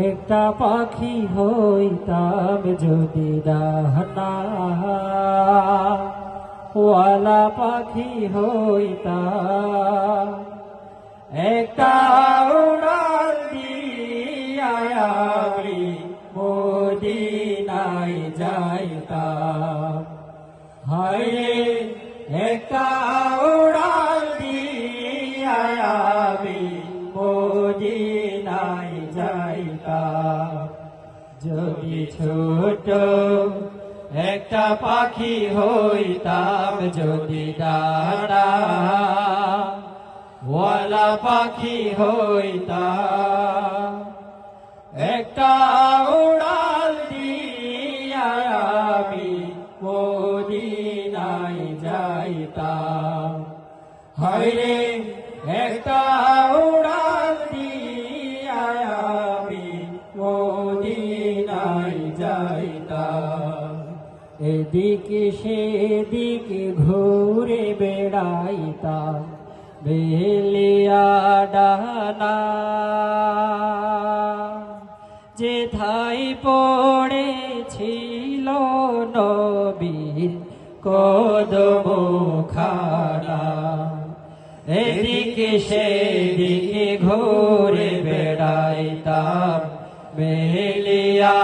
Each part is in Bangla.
একটা পাখি হইতাম যদি ডানা ওয়ালা পাখি হইতাম। একটা উড়াল দিয়া আমি মদিনায় যাইতাম। হায় একটা ছোট, একটা পাখি হইতাম যদি ডানা ওয়ালা পাখি হইতাম, একটা উড়াল দিয়া আমি মদিনায় যাইতাম। হরে একটা এদিকে সেদিকে ঘুরে বেড়াইতাম বেলিয়া ডানা। যে ধাই পড়েছিল নবীর কদম খানা এদিকে সেদিকে ঘুরে বেড়াইতাম বেলিয়া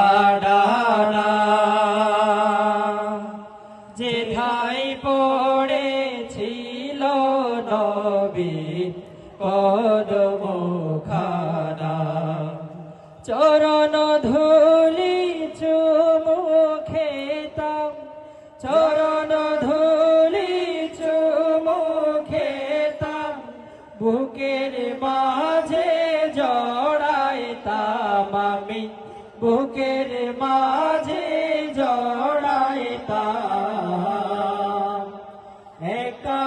কদম খানা চরণ ধুলি চুমু খেতাম চরণ ধুলি চুমু খেতাম বুকের মাঝে জড়াইতাম আমি। বুকের মাঝে জড়াইতাম। একটা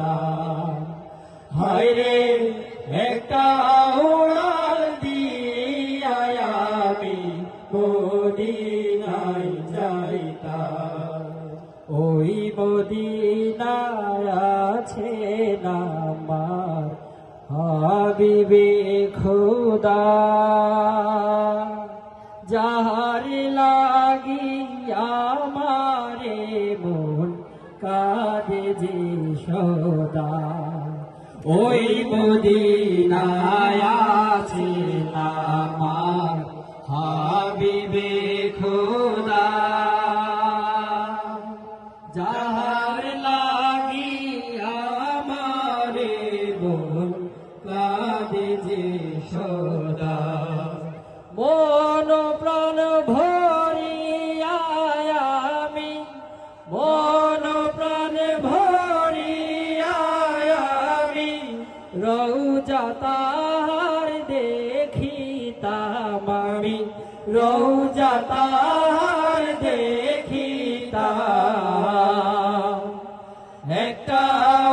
যাইতাম হায়রে, একটা উড়াল দিয়া আমি মদিনায় যাইতাম। ওই মদিনায় আছে নামার হাবিবে খুদা। যাহার লাগি আমারে মন কাঁদে যে ওই মদিনায় আছে আমার হাবিবে খোদা। যাহার লাগি রৌজা তাহার দেখিতাম আমি। রৌজা তাহার দেখিতাম। একটা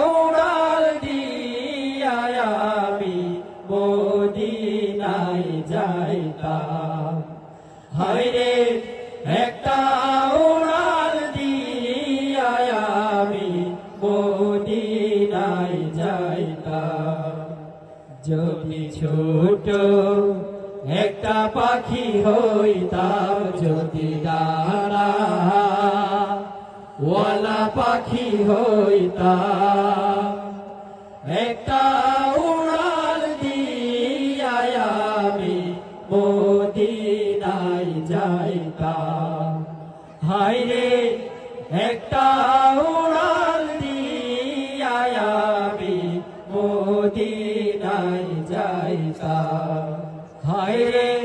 উড়াল দিয়া আমি মদিনায় যাইতাম। হায়রে একটা ছোট, একটা পাখি হইতাম যদি ডানা ওয়ালা পাখি হইতাম একটা উড়াল দিয়া আমি মদিনায় যাইতাম। হায়রে একটা উড়াল দিয়া আমি মদিনায় হায়রে একটা